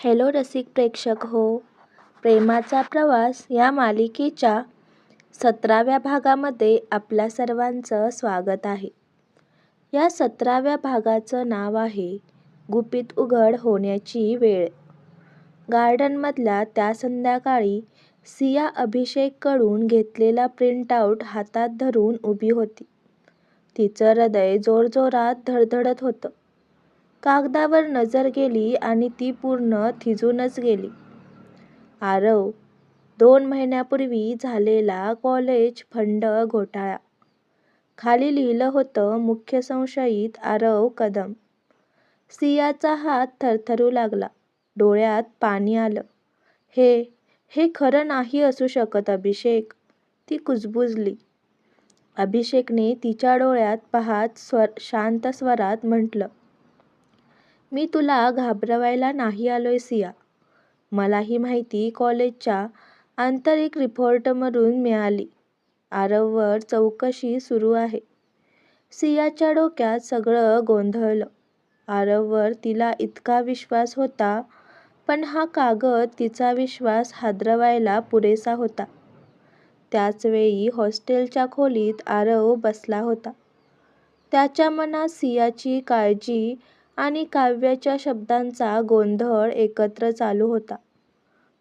Hello रसिक प्रेक्षक हो. प्रेमाचा प्रवास या मालिकेच्या सतराव्या भागामध्ये आपल्या सर्वांचं स्वागत आहे. या सतराव्या भागाचं नाव आहे गुपित उघड होण्याची वेळ. गार्डनमधल्या त्या संध्याकाळी सिया अभिषेककडून घेतलेला प्रिंटआउट हातात धरून उभी होती. तिचं हृदय जोरजोरात धडधडत होतं. कागदावर नजर गेली आणि ती पूर्ण थिजूनच गेली. आरव दोन महिन्यापूर्वी झालेला कॉलेज फंड घोटाळा. खाली लिहिलं होतं मुख्य संशयित आरव कदम. सियाचा हात थरथरू लागला. डोळ्यात पाणी आलं. हे हे खरं नाही असू शकत अभिषेक. ती कुजबुजली. अभिषेकने तिच्या डोळ्यात पाहत स्वर शांत स्वरात म्हटलं मी तुला घाबरवायला नाही आलोय सिया. मला ही माहिती कॉलेजच्या आंतरिक रिपोर्टमधून मिळाली. आरववर चौकशी सुरू आहे. सियाच्या डोक्यात सगळं गोंधळलं. आरववर तिला इतका विश्वास होता पण हा कागद तिचा विश्वास हादरवायला पुरेसा होता. त्याचवेळी हॉस्टेलच्या खोलीत आरव बसला होता. त्याच्या मनात सियाची काळजी आणि काव्याच्या शब्दांचा गोंधळ एकत्र चालू होता.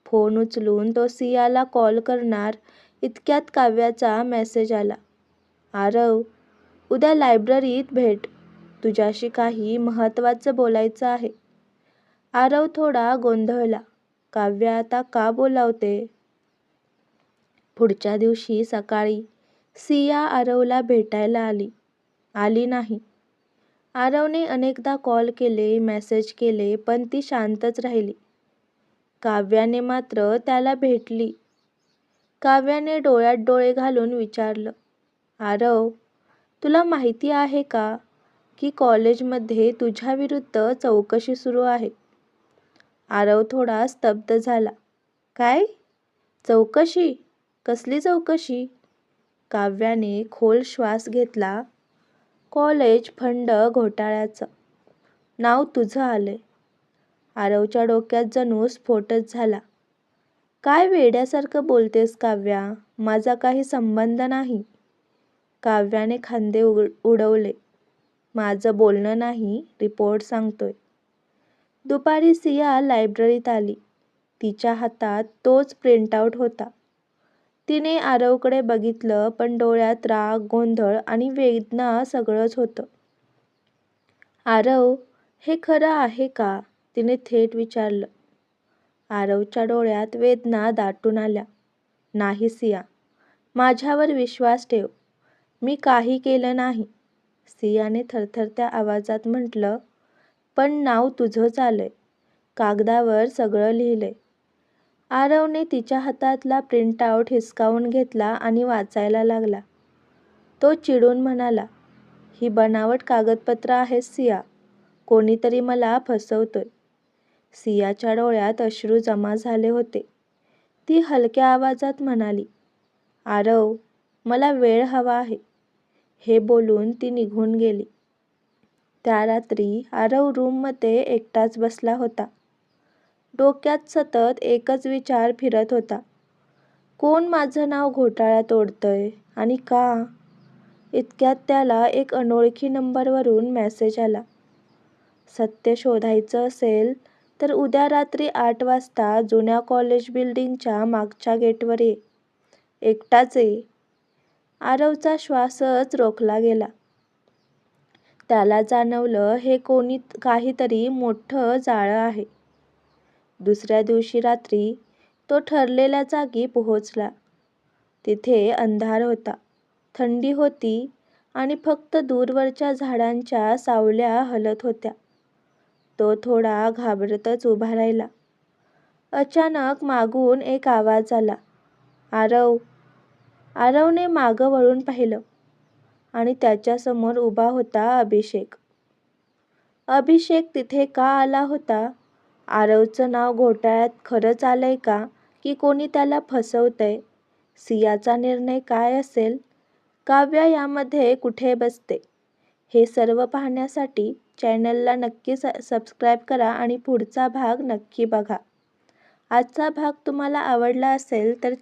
फोन उचलून तो सियाला कॉल करणार इतक्यात काव्याचा मेसेज आला. आरव उद्या लायब्ररीत भेट. तुझ्याशी काही महत्त्वाचं बोलायचं आहे. आरव थोडा गोंधळला. काव्या आता का बोलावते? पुढच्या दिवशी सकाळी. सिया आरवला भेटायला आली. आली नाही. आरवने अनेकदा कॉल केले मेसेज केले पण ती शांतच राहिली. काव्याने मात्र त्याला भेटली. काव्याने डोळ्यात डोळे घालून विचारलं आरव तुला माहिती आहे का की कॉलेजमध्ये तुझ्याविरुद्ध चौकशी सुरू आहे? आरव थोडा स्तब्ध झाला. काय? चौकशी? कसली चौकशी? काव्याने खोल श्वास घेतला कॉलेज फंड घोटाळ्याचं. नाव तुझं आलंय. आरवच्या डोक्यात जणू स्फोटच झाला. काय वेड्यासारखं बोलतेस काव्या? माझा काही संबंध नाही. काव्याने खांदे उडवले. माझं बोलणं नाही रिपोर्ट सांगतोय. दुपारी सिया लायब्ररीत आली. तिच्या हातात तोच प्रिंटआउट होता. तिने आरवकडे बघितलं पण डोळ्यात राग गोंधळ आणि वेदना सगळंच होतं. आरव हे खरं आहे का? तिने थेट विचारलं. आरवच्या डोळ्यात वेदना दाटून आल्या. नाही सिया माझ्यावर विश्वास ठेव. मी काही केलं नाही. सियाने थरथरत्या आवाजात म्हटलं पण नाव तुझंच आलंय कागदावर सगळं लिहिलंय. आरवने तिच्या हातातला प्रिंटआउट हिसकावून घेतला आणि वाचायला लागला. तो चिडून म्हणाला ही बनावट कागदपत्र आहेत सिया. कोणीतरी मला फसवतोय. सियाच्या डोळ्यात अश्रू जमा झाले होते. ती हलक्या आवाजात म्हणाली आरव मला वेळ हवा आहे. हे बोलून ती निघून गेली. त्या रात्री आरव रूममध्ये एकटाच बसला होता. डोक्यात सतत एकच विचार फिरत होता. कोण माझं नाव घोटाळ्यात ओढतंय आणि का? इतक्यात त्याला एक अनोळखी नंबरवरून मेसेज आला. सत्य शोधायचं असेल तर उद्या रात्री आठ वाजता जुन्या कॉलेज बिल्डिंगच्या मागच्या गेटवर ये. एकटाच ये. आरवचा श्वासच रोखला गेला. त्याला जाणवलं हे कोणी काहीतरी मोठं जाळं आहे. दुसऱ्या दिवशी रात्री तो ठरलेल्या जागी पोहोचला. तिथे अंधार होता. थंडी होती आणि फक्त दूरवरच्या झाडांच्या सावल्या हलत होत्या. तो थोडा घाबरतच उभा राहिला. अचानक मागून एक आवाज आला. आरव आरवने मागं वळून पाहिलं आणि त्याच्यासमोर उभा होता अभिषेक. अभिषेक तिथे का आला होता? आरवचं नाव घोटाळ्यात खरंच आलंय का? की कोणी त्याला फसवतंय? सियाचा निर्णय काय असेल? काव्या यामध्ये कुठे बसते? हे सर्व पाहण्यासाठी चॅनलला नक्की स सबस्क्राईब करा आणि पुढचा भाग नक्की बघा. आजचा भाग तुम्हाला आवडला असेल तर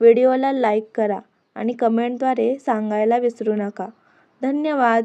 व्हिडिओला लाईक करा आणि कमेंटद्वारे सांगायला विसरू नका. धन्यवाद.